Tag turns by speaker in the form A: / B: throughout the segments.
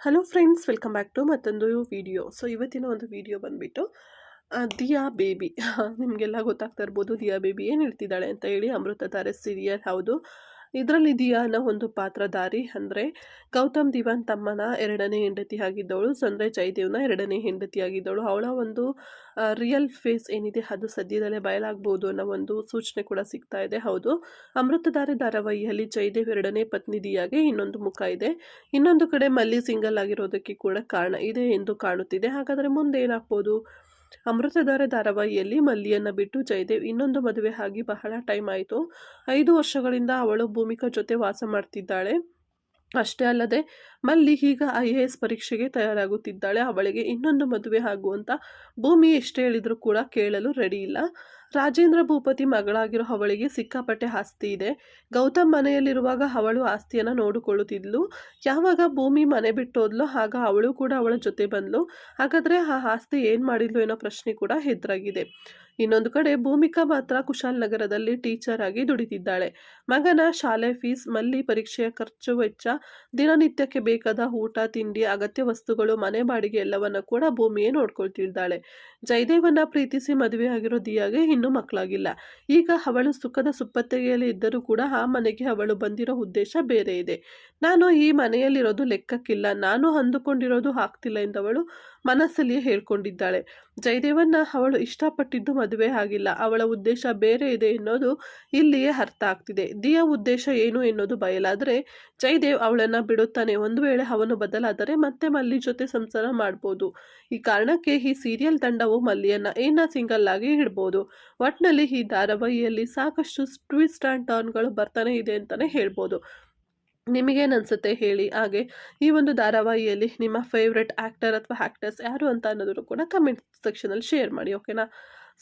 A: Hello friends welcome back to ಮತ್ತೊಂದು video so ಇವತ್ತಿನ ಒಂದು ವಿಡಿಯೋ ಬಂದುಬಿಟ್ಟು ದಿಯಾ ಬೇಬಿ. ನಿಮಗೆಲ್ಲ ಗೊತ್ತಾಗ್ತಾ ಇರ್ಬೋದು, ದಿಯಾ ಬೇಬಿ ಏನು ಹೇಳ್ತಿದ್ದಾಳೆ ಅಂತ ಹೇಳಿ ಅಮೃತ ತಾರೆ ಸೀರಿಯಲ್ ಹೌದು. ಇದರಲ್ಲಿ ದಿಯಾ ಅನ್ನೋ ಒಂದು ಪಾತ್ರಧಾರಿ ಅಂದರೆ ಗೌತಮ್ ದಿವಾನ್ ತಮ್ಮನ ಎರಡನೇ ಹೆಂಡತಿ ಆಗಿದ್ದವಳು ಅಂದರೆ ಜಯದೇವ್ನ ಎರಡನೇ ಹೆಂಡತಿ ಆಗಿದ್ದವಳು ಅವಳ ಒಂದು ರಿಯಲ್ ಫೇಸ್ ಏನಿದೆ ಅದು ಸದ್ಯದಲ್ಲೇ ಬಯಲಾಗ್ಬೋದು ಅನ್ನೋ ಒಂದು ಸೂಚನೆ ಕೂಡ ಸಿಗ್ತಾ ಇದೆ. ಹೌದು, ಅಮೃತಧಾರೆ ಧಾರಾವಾಹಿಯಲ್ಲಿ ಜಯದೇವ್ ಎರಡನೇ ಪತ್ನಿ ದಿಯಾಗೆ ಇನ್ನೊಂದು ಮುಖ ಇದೆ. ಇನ್ನೊಂದು ಕಡೆ ಮಲ್ಲಿ ಸಿಂಗಲ್ ಆಗಿರೋದಕ್ಕೆ ಕೂಡ ಕಾರಣ ಇದೆ ಎಂದು ಕಾಣುತ್ತಿದೆ. ಹಾಗಾದರೆ ಮುಂದೆ ಏನಾಗ್ಬೋದು? ಅಮೃತಧಾರೆ ಧಾರಾವಾಹಿಯಲ್ಲಿ ಮಲ್ಲಿಯನ್ನು ಬಿಟ್ಟು ಜಯದೇವ್ ಇನ್ನೊಂದು ಮದುವೆ ಆಗಿ ಬಹಳ ಟೈಮ್ ಆಯಿತು. ಐದು ವರ್ಷಗಳಿಂದ ಅವಳು ಭೂಮಿಕಾ ಜೊತೆ ವಾಸ ಮಾಡ್ತಿದ್ದಾಳೆ. ಅಷ್ಟೇ ಅಲ್ಲದೆ, ಮಲ್ಲಿ ಈಗ ಐ ಎ ಎಸ್ ಪರೀಕ್ಷೆಗೆ ತಯಾರಾಗುತ್ತಿದ್ದಾಳೆ. ಅವಳಿಗೆ ಇನ್ನೊಂದು ಮದುವೆ ಆಗುವಂತ ಭೂಮಿ ಎಷ್ಟೇ ಹೇಳಿದರೂ ಕೂಡ ಕೇಳಲು ರೆಡಿ ಇಲ್ಲ. ರಾಜೇಂದ್ರ ಭೂಪತಿ ಮಗಳಾಗಿರೋ ಅವಳಿಗೆ ಸಿಕ್ಕಾಪಟ್ಟೆ ಆಸ್ತಿ ಇದೆ. ಗೌತಮ್ ಮನೆಯಲ್ಲಿರುವಾಗ ಅವಳು ಆಸ್ತಿಯನ್ನು ನೋಡಿಕೊಳ್ಳುತ್ತಿದ್ಲು. ಯಾವಾಗ ಭೂಮಿ ಮನೆ ಬಿಟ್ಟೋದ್ಲು ಆಗ ಅವಳು ಕೂಡ ಅವಳ ಜೊತೆ ಬಂದ್ಲು. ಹಾಗಾದರೆ ಆ ಆಸ್ತಿ ಏನು ಮಾಡಿದ್ಲು ಅನ್ನೋ ಪ್ರಶ್ನೆ ಕೂಡ ಎದುರಾಗಿದೆ. ಇನ್ನೊಂದು ಕಡೆ ಭೂಮಿಕಾ ಮಾತ್ರ ಕುಶಾಲನಗರದಲ್ಲಿ ಟೀಚರ್ ಆಗಿ ದುಡಿತಿದ್ದಾಳೆ. ಮಗನ ಶಾಲೆ ಫೀಸ್, ಮಲ್ಲಿ ಪರೀಕ್ಷೆಯ ಖರ್ಚು ವೆಚ್ಚ, ದಿನನಿತ್ಯಕ್ಕೆ ಬೇಕಾದ ಊಟ, ತಿಂಡಿ, ಅಗತ್ಯ ವಸ್ತುಗಳು, ಮನೆ ಬಾಡಿಗೆ ಎಲ್ಲವನ್ನ ಕೂಡ ಭೂಮಿಯೇ ನೋಡ್ಕೊಳ್ತಿದ್ದಾಳೆ. ಜಯದೇವನ ಪ್ರೀತಿಸಿ ಮದುವೆ ಆಗಿರೋ ದಿಯಾಗೆ ಇನ್ನೂ ಮಕ್ಕಳಾಗಿಲ್ಲ. ಈಗ ಅವಳು ಸುಖದ ಸುಪ್ಪತ್ತಿಗೆಯಲ್ಲಿ ಇದ್ದರೂ ಕೂಡ ಆ ಮನೆಗೆ ಅವಳು ಬಂದಿರೋ ಉದ್ದೇಶ ಬೇರೆ ಇದೆ. ನಾನು ಈ ಮನೆಯಲ್ಲಿರೋದು ಲೆಕ್ಕಕ್ಕಿಲ್ಲ. ನಾನು ಅಂದುಕೊಂಡಿರೋದು ಆಗ್ತಿಲ್ಲ ಎಂದವಳು ಮನಸ್ಸಲ್ಲಿಯೇ ಹೇಳ್ಕೊಂಡಿದ್ದಾಳೆ. ಜಯದೇವನ್ನ ಅವಳು ಇಷ್ಟಪಟ್ಟಿದ್ದು ಮದುವೆ ಆಗಿಲ್ಲ. ಅವಳ ಉದ್ದೇಶ ಬೇರೆ ಇದೆ ಎನ್ನೋದು ಇಲ್ಲಿಯೇ ಅರ್ಥ ಆಗ್ತಿದೆ. ದಿಯ ಉದ್ದೇಶ ಏನು ಎನ್ನೋದು ಬಯಲಾದರೆ ಜಯದೇವ್ ಅವಳನ್ನ ಬಿಡುತ್ತಾನೆ. ಒಂದು ವೇಳೆ ಅವನು ಬದಲಾದರೆ ಮತ್ತೆ ಮಲ್ಲಿ ಜೊತೆ ಸಂಸಾರ ಮಾಡ್ಬೋದು. ಈ ಕಾರಣಕ್ಕೆ ಈ ಸೀರಿಯಲ್ ತಂಡವು ಮಲ್ಲಿಯನ್ನ ಏನ ಸಿಂಗಲ್ ಆಗಿ ಇಡ್ಬೋದು. ಒಟ್ನಲ್ಲಿ ಈ ಧಾರಾವಾಹಿಯಲ್ಲಿ ಸಾಕಷ್ಟು ಟ್ವಿಸ್ಟ್ ಆ್ಯಂಡ್ ಟರ್ನ್ಗಳು ಬರ್ತಾನೆ ಇದೆ ಅಂತಲೇ ಹೇಳ್ಬೋದು. ನಿಮಗೇನು ಅನಿಸುತ್ತೆ ಹೇಳಿ? ಹಾಗೆ ಈ ಒಂದು ಧಾರಾವಾಹಿಯಲ್ಲಿ ನಿಮ್ಮ ಫೇವ್ರೆಟ್ ಆ್ಯಕ್ಟರ್ ಅಥವಾ ಆ್ಯಕ್ಟರ್ಸ್ ಯಾರು ಅಂತ ಅನ್ನೋದನ್ನು ಕೂಡ ಕಮೆಂಟ್ ಸೆಕ್ಷನಲ್ಲಿ ಶೇರ್ ಮಾಡಿ ಓಕೆನಾ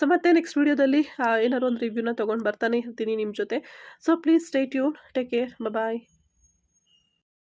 A: ಸೊ ಮತ್ತೆ ನೆಕ್ಸ್ಟ್ ವೀಡಿಯೋದಲ್ಲಿ ಏನಾದ್ರು ಒಂದು ರಿವ್ಯೂನ ತೊಗೊಂಡು ಬರ್ತಾನೆ ಇರ್ತೀನಿ ನಿಮ್ಮ ಜೊತೆ. So please stay tune take care bye